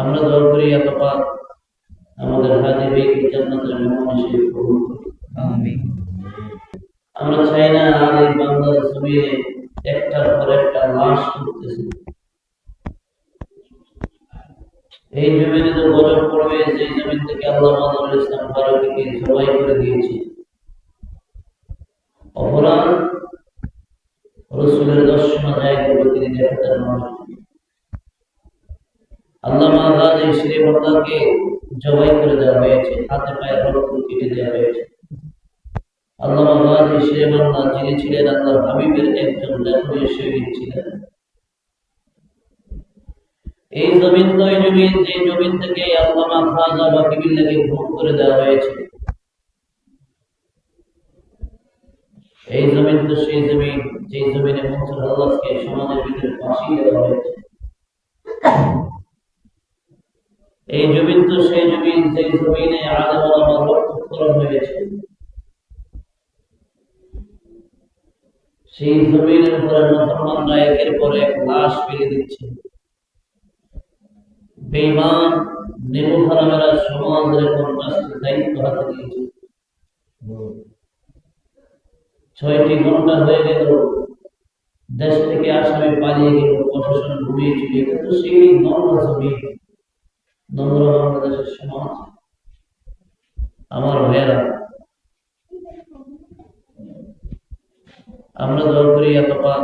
আমরা দোয়া করি আল্লাহ আমাদের হাজি বেগি জান্নাতের মেহমান হিসেবে কবুল আমিন। আমরা চাই না আর এই বাংলার জমিনে একটার পর একটা লাশ করতেছে এই জমিনে তো গজব পড়বে যে জমিন থেকে আল্লাহ মাদুল ইসলাম ফারুকিকে জবাই করে দিয়েছে। অপরাধ রসুলের দর্শনা তিনি মানুষ আল্লাহ মহারাজ এই শ্রীমন্দাকে জবাই করে দেওয়া হয়েছে, হাতে পায়ে রক্ত কেটে দেওয়া হয়েছে। আল্লাহ মহারাজ এই শ্রীমন্দা যিনি ছিলেন আল্লাহর হাবিবের একজন লেখনীয় শহীদ ছিলেন। এই জমিন তো এই জমিন, যে জমিন থেকে আল্লামা খাজা বা কিবিল্লাকে ভোগ করে দেওয়া হয়েছে। এই জমিন তো সেই জমিন, যে জমিনে মনসুর আল্লাহকে সমাজের ভিতরে ফাঁসি দেওয়া হয়েছে। এই জমিন তো সেই জমিন যে জমিনে আদম আমার রক্তক্ষরণ হয়েছে। সেই জমিনের উপরে মুসলমানরা একের পর এক লাশ ফেলে দিচ্ছে। বেঈমান নেবু হারামেরা সমাজের কোন রাষ্ট্রের দায়িত্ব হাতে দিয়েছে ছয়টি ঘণ্টা হয়ে গেল, দেশ থেকে আসামে পালিয়ে গেল, প্রশাসন ঘুমিয়ে এটা তো সেই নম্র জমি বাংলাদেশের সমাজ আমার ভাইয়েরা আমরা দোয়া করি আল্লাহ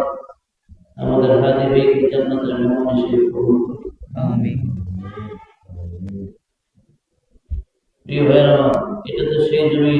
আমাদের হাজি বেগি জান্নাতের মেহমান হিসেবে কবুল আমিন। প্রিয় ভাইয়েরা এটা তো সেই জমি